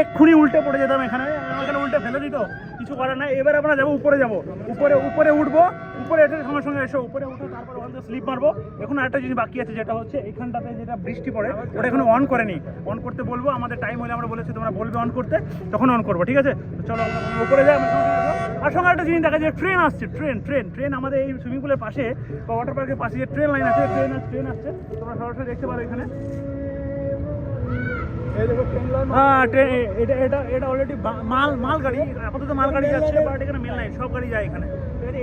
এক্ষুনি উল্টে পড়ে যেতাম এখানে। এখানে উল্টে ফেলে দিত। কিছু করার নাই। এবার আমরা যাব, উপরে যাব। উপরে উপরে উঠবো। উপরে এসে সঙ্গে সঙ্গে এসে। উপরে উঠে, তারপর ওখান থেকে স্লিপ মারবো। এখন একটা জিনিস বাকি আছে, যেটা হচ্ছে এখানটাতে যেটা বৃষ্টি পড়ে, ওটা এখনও অন করেনি। অন করতে বলব, আমাদের টাইম হলে আমরা বলেছি, তোমরা বলবে অন করতে। তখন অন করব, ঠিক আছে? চলো উপরে যাই। আর সঙ্গে একটা জিনিস দেখা যায় ট্রেন আসছে ট্রেন ট্রেন ট্রেন আমাদের এই সুইমিং পুলের পাশে, বা ওয়াটার পার্কের পাশে যে ট্রেন লাইন আছে ট্রেন ট্রেন আসছে। তোমরা সরাসরি দেখতে পারো এখানে। এটা এটা এটা অলরেডি মাল মাল গাড়ি আপাতত মাল গাড়ি যাচ্ছে বাট এখানে মেল নাই সব গাড়ি যায় এখানে।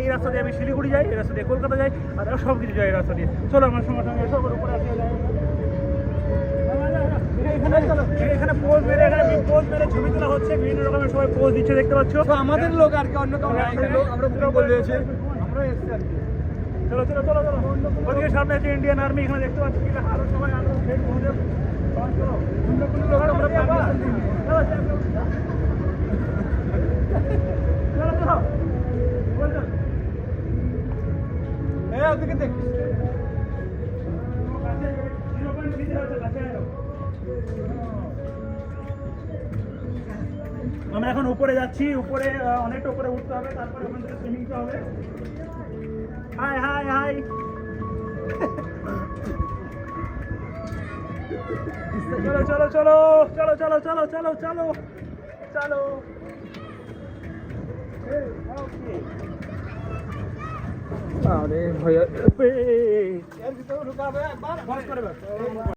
এই রাস্তা দিয়ে আমি শিলিগুড়ি যাই এই রাস্তা দিয়ে কলকাতা যাই আর সব কিছু যাই এই রাস্তা দিয়ে। চলো আমার সঙ্গে সঙ্গে সব উপরে আসে যাই। এখানে পোজ মেরে এখানে পোজ মেরে ছবি তোলা হচ্ছে বিভিন্ন রকমের সবাই পোজ দিচ্ছে দেখতে পাচ্ছ? আমাদের লোক আর কি অন্য আমরা দিয়েছি। আমরা এসছি আর কি। চলো চলো চলো চলো। ওদিকে সামনে আছে ইন্ডিয়ান আর্মি এখানে দেখতে পাচ্ছি আরও সবাই আরও আমরা এখন উপরে যাচ্ছি, উপরে অনেকটা উপরে উঠতে হবে, তারপরে ওখান থেকে সুইমিং হবে। হাই হাই হাই চলো চলো চলো চলো চলো চলো চলো চলো চলো. আরে ভাইয়া